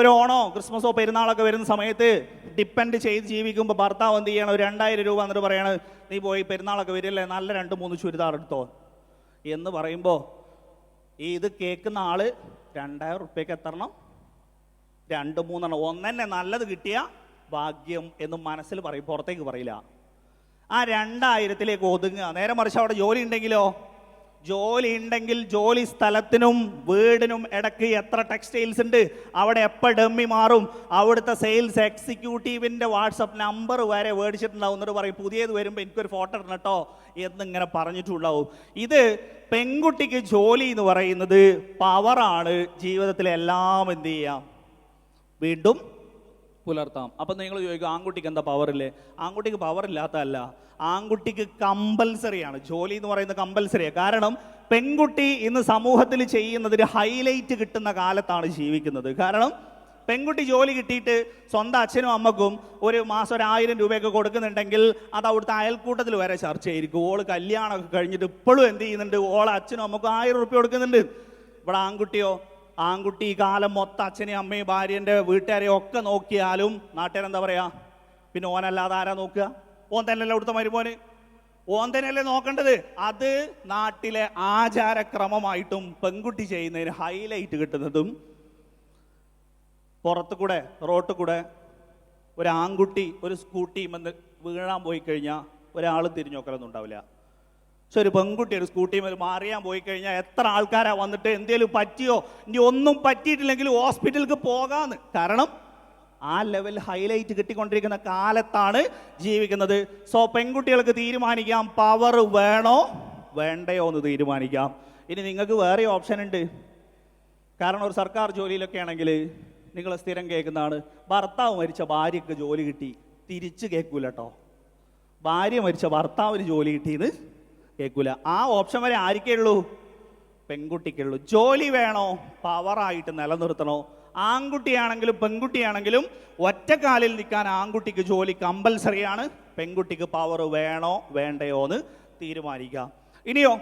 ഒരു ഓണോ ക്രിസ്മസോ പെരുന്നാളൊക്കെ വരുന്ന സമയത്ത് ഡിപ്പെൻഡ് ചെയ്ത് ജീവിക്കുമ്പോൾ ഭർത്താവ് എന്ത് ചെയ്യണം? ഒരു രണ്ടായിരം രൂപ എന്നിട്ട് പറയണത് നീ പോയി പെരുന്നാളൊക്കെ വരില്ലേ? നല്ല രണ്ട് മൂന്ന് ചുരിദാർ എടുത്തോ. എന്ന് പറയുമ്പോൾ ഈ ഇത് കേൾക്കുന്ന ആൾ രണ്ടായിരം റുപ്യക്ക് എത്തണം? രണ്ട് മൂന്നെണ്ണം. ഒന്നെന്നെ നല്ലത് കിട്ടിയ ഭാഗ്യം എന്ന് മനസ്സിൽ പറയും പുറത്തേക്ക് പറയില്ല. ആ രണ്ടായിരത്തിലേക്ക് ഒതുങ്ങുക. നേരെ മറിച്ച് അവിടെ ജോലി ഉണ്ടെങ്കിലോ? ജോലി ഉണ്ടെങ്കിൽ ജോലി സ്ഥലത്തിനും വീടിനും ഇടയ്ക്ക് എത്ര ടെക്സ്റ്റൈൽസ് ഉണ്ട് അവിടെ എപ്പോൾ ഡമ്മി മാറും അവിടുത്തെ സെയിൽസ് എക്സിക്യൂട്ടീവിന്റെ വാട്സപ്പ് നമ്പർ വരെ മേടിച്ചിട്ടുണ്ടാവും എന്നിട്ട് പറയും പുതിയത് വരുമ്പോൾ എനിക്കൊരു ഫോട്ടോ ഇടണം കേട്ടോ എന്നിങ്ങനെ പറഞ്ഞിട്ടുണ്ടാവും. ഇത് പെൺകുട്ടിക്ക് ജോലി എന്ന് പറയുന്നത് പവറാണ് ജീവിതത്തിലെ എല്ലാം എന്ത് ചെയ്യാം? വീണ്ടും പുലർത്താം. അപ്പം നിങ്ങൾ ചോദിക്കും ആൺകുട്ടിക്ക് എന്താ പവറില്ലേ ആൺകുട്ടിക്ക് പവർ ഇല്ലാത്തതല്ല. ആൺകുട്ടിക്ക് കമ്പൽസറിയാണ് ജോലി എന്ന് പറയുന്നത് കമ്പൽസറിയാണ് കാരണം പെൺകുട്ടി ഇന്ന് സമൂഹത്തിൽ ചെയ്യുന്നതിന് ഹൈലൈറ്റ് കിട്ടുന്ന കാലത്താണ് ജീവിക്കുന്നത്. കാരണം പെൺകുട്ടി ജോലി കിട്ടിയിട്ട് സ്വന്തം അച്ഛനും അമ്മക്കും ഒരു മാസം ഒരു ആയിരം രൂപയൊക്കെ കൊടുക്കുന്നുണ്ടെങ്കിൽ അത് അവിടുത്തെ അയൽക്കൂട്ടത്തിൽ വരെ ചർച്ചയായിരിക്കും. ഓൾ കല്യാണമൊക്കെ കഴിഞ്ഞിട്ട് ഇപ്പോഴും എന്ത് ചെയ്യുന്നുണ്ട്? ഓളെ അച്ഛനും അമ്മക്കും ആയിരം റുപ്യ കൊടുക്കുന്നുണ്ട്. ഇവിടെ ആൺകുട്ടിയോ ആൺകുട്ടി ഈ കാലം മൊത്തം അച്ഛനെയും അമ്മയും ഭാര്യന്റെ വീട്ടുകാരെയും ഒക്കെ നോക്കിയാലും നാട്ടുകാരെന്താ പറയാ? പിന്നെ ഓനല്ലാതെ ആരാ നോക്കുക? ഓൻ തന്നെയല്ലേ അവിടുത്തെ മരുമോന്? ഓൻ തന്നെയല്ലേ നോക്കേണ്ടത്? അത് നാട്ടിലെ ആചാരക്രമമായിട്ടും പെൺകുട്ടി ചെയ്യുന്നതിന് ഹൈലൈറ്റ് കിട്ടുന്നതും പുറത്തു കൂടെ റോട്ട് കൂടെ ഒരു ആൺകുട്ടി ഒരു സ്കൂട്ടി വന്ന് വീഴാൻ പോയി കഴിഞ്ഞാൽ ഒരാൾ തിരിഞ്ഞു നോക്കലൊന്നും ഉണ്ടാവില്ല. പക്ഷെ ഒരു പെൺകുട്ടി ഒരു സ്കൂട്ടി മേൽ മാറിയാൻ പോയി കഴിഞ്ഞാൽ എത്ര ആൾക്കാരാ വന്നിട്ട് എന്തേലും പറ്റിയോ? ഇനി ഒന്നും പറ്റിയിട്ടില്ലെങ്കിൽ ഹോസ്പിറ്റലിലേക്ക് പോകാന്ന്. കാരണം ആ ലെവൽ ഹൈലൈറ്റ് കിട്ടിക്കൊണ്ടിരിക്കുന്ന കാലത്താണ് ജീവിക്കുന്നത്. സോ പെൺകുട്ടികൾക്ക് തീരുമാനിക്കാം. പവർ വേണോ? വേണ്ടയോ എന്ന് തീരുമാനിക്കാം. ഇനി നിങ്ങൾക്ക് വേറെ ഓപ്ഷൻ ഉണ്ട്. കാരണം ഒരു സർക്കാർ ജോലിയിലൊക്കെ ആണെങ്കിൽ നിങ്ങൾ സ്ഥിരം കേൾക്കുന്നതാണ്. ഭർത്താവ് മരിച്ച ഭാര്യയ്ക്ക് ജോലി കിട്ടി. തിരിച്ച് കേൾക്കൂല കേട്ടോ ഭാര്യ മരിച്ച ഭർത്താവിന് ജോലി കിട്ടിയെന്ന് കേൾക്കൂല. ആ ഓപ്ഷൻ വരെ ആർക്കേ ഉള്ളൂ? പെൺകുട്ടിക്കുള്ളൂ ജോലി വേണോ? പവറായിട്ട് നിലനിർത്തണോ? ആൺകുട്ടിയാണെങ്കിലും പെൺകുട്ടിയാണെങ്കിലും ഒറ്റക്കാലിൽ നിൽക്കാൻ ആൺകുട്ടിക്ക് ജോലി കമ്പൽസറിയാണ് പെൺകുട്ടിക്ക് പവർ വേണോ? വേണ്ടയോ എന്ന് തീരുമാനിക്കാം. ഇനിയോ